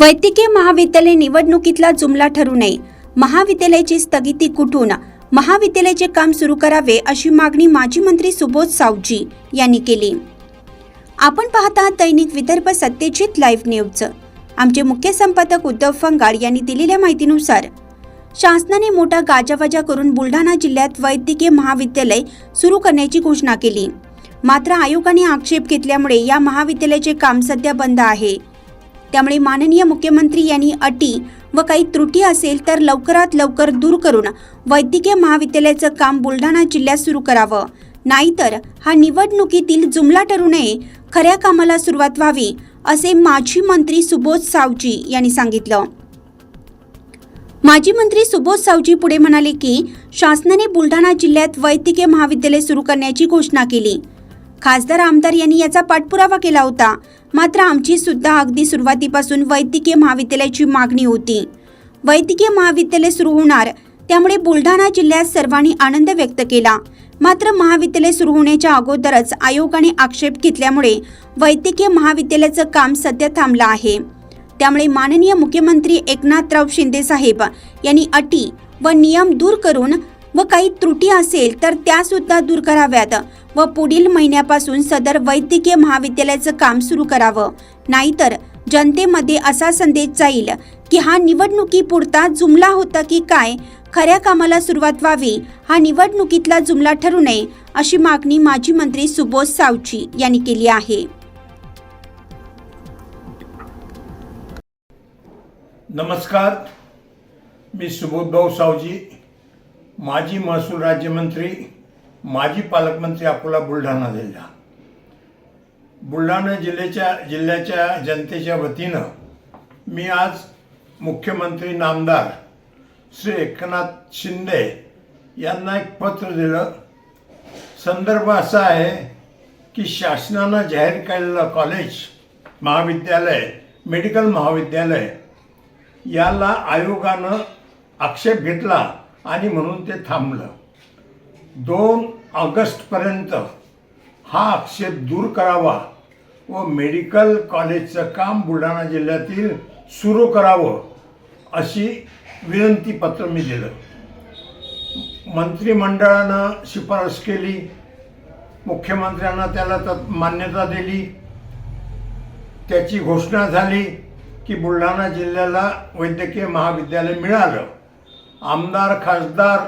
वैद्यकीय महाविद्यालय निवडणुकीतला जुमला ठरू नये. महाविद्यालयाची स्थगिती कुठून? महाविद्यालयाचे काम सुरू करावे अशी मागणी माजी मंत्री सुबोध सावजी यांनी केली. आपण पाहता दैनिक विदर्भ सत्यजित लाईव्ह न्यूज. आमचे मुख्य संपादक उद्धव फंगाड यांनी दिलेल्या माहितीनुसार शासनाने मोठा गाजावाजा करून बुलढाणा जिल्ह्यात वैद्यकीय महाविद्यालय सुरू करण्याची घोषणा केली. मात्र आयोगाने आक्षेप घेतल्यामुळे या महाविद्यालयाचे काम सध्या बंद आहे. त्यामुळे माननीय मुख्यमंत्री यांनी अटी व काही त्रुटी असेल तर लवकरात लवकर दूर करून वैद्यकीय महाविद्यालयाचं काम बुलढाणा जिल्ह्यात सुरू करावं. नाहीतर हा निवडणुकीतील जुमला ठरू नये खऱ्या कामाला सुरुवात व्हावी असे माजी मंत्री सुबोध सावजी यांनी सांगितलं. माजी मंत्री सुबोध सावजी पुढे म्हणाले की शासनाने बुलढाणा जिल्ह्यात वैद्यकीय महाविद्यालय सुरू करण्याची घोषणा केली. खासदार आमदार यांनी याचा पाठपुरावा केला होता. मात्र आमची सुद्धा अगदी सुरुवातीपासून वैद्यकीय महाविद्यालयाची मागणी होती. वैद्यकीय महाविद्यालय सुरू होणार त्यामुळे बुलढाणा जिल्ह्यात सर्वांनी आनंद व्यक्त केला. मात्र महाविद्यालय सुरू होण्याच्या अगोदरच आयोगाने आक्षेप घेतल्यामुळे वैद्यकीय महाविद्यालयाचं काम सध्या थांबलं आहे. त्यामुळे माननीय मुख्यमंत्री एकनाथराव शिंदे साहेब यांनी अटी व नियम दूर करून व काही त्रुटी असेल तर त्या सुद्धा दूर कराव्यात व पुढील महिन्यापासून सदर वैद्यकीय महाविद्यालयाचं काम सुरू करावं. नाहीतर जनतेमध्ये असा संदेश जाईल की हा निवडणुकीपुरता जुमला होता की काय? खऱ्या कामाला सुरुवात व्हावी. हा निवडणुकीतला जुमला ठरू नये अशी मागणी माजी मंत्री सुबोध सावची यांनी केली आहे. नमस्कार. मी सुबोधभाऊ सावजी माजी महसूल राज्यमंत्री माजी पालकमंत्री अकोला बुलढाणा जिल्हा. बुलढाणा जिल्ह्याच्या जिल्ह्याच्या जनतेच्या वतीनं मी आज मुख्यमंत्री नामदार श्री एकनाथ शिंदे यांना एक पत्र दिलं. संदर्भ असा आहे की शासनानं जाहीर केलेलं कॉलेज महाविद्यालय मेडिकल महाविद्यालय याला आयोगानं आक्षेप घेतला आणि म्हणून ते थांबलं. दोन ऑगस्टपर्यंत हा आक्षेप दूर करावा व मेडिकल कॉलेजचं काम बुलढाणा जिल्ह्यातील सुरू करावं अशी विनंतीपत्र मी दिलं. मंत्रिमंडळानं शिफारस केली. मुख्यमंत्र्यांना त्याला तत् मान्यता दिली. त्याची घोषणा झाली की बुलढाणा जिल्ह्याला वैद्यकीय महाविद्यालय मिळालं. आमदार खासदार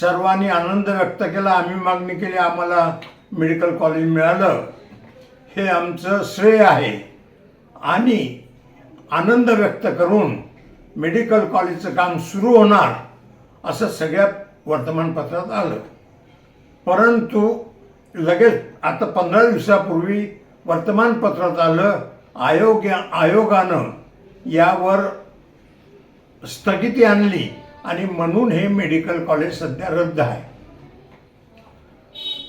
सर्वांनी आनंद व्यक्त केला. आम्ही मागणी केली आम्हाला मेडिकल कॉलेज मिळालं. हे आमचं श्रेय आहे. आणि आनंद व्यक्त करून मेडिकल कॉलेजचं काम सुरू होणार असं सगळ्या वर्तमानपत्रात आलं. परंतु लगेच आता पंधरा दिवसापूर्वी वर्तमानपत्रात आलं आयोग आयोगानं यावर स्थगिती आणली. आणि म्हणून हे मेडिकल कॉलेज सध्या रद्द आहे.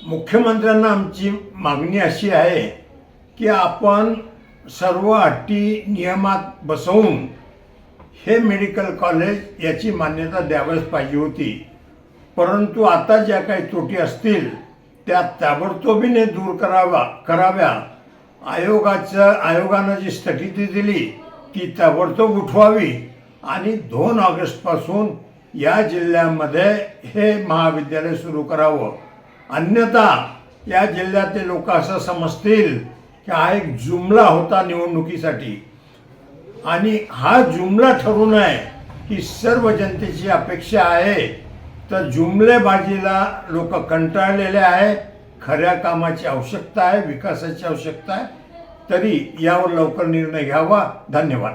मुख्यमंत्र्यांना आमची मागणी अशी आहे की आपण सर्व अटी नियमात बसवून हे मेडिकल कॉलेज याची मान्यता द्यावीच पाहिजे होती. परंतु आता ज्या काही त्रुटी असतील त्या ताबडतोबीने दूर करावा कराव्या. आयोगाचं आयोगानं जी स्थगिती दिली ती ताबडतोब उठवावी. आणि दोन ऑगस्टपासून या जिल्ह्यामध्ये हे महाविद्यालय सुरू करावं. अन्यथा या जिल्ह्यातले लोक असं समजतील की हा एक जुमला होता निवडणुकीसाठी. आणि हा जुमला ठरू नये ही सर्व जनतेची अपेक्षा आहे. तर जुमलेबाजीला लोक कंटाळलेले आहे खऱ्या कामाची आवश्यकता आहे विकासाची आवश्यकता आहे. तरी यावर लवकर निर्णय घ्यावा. धन्यवाद.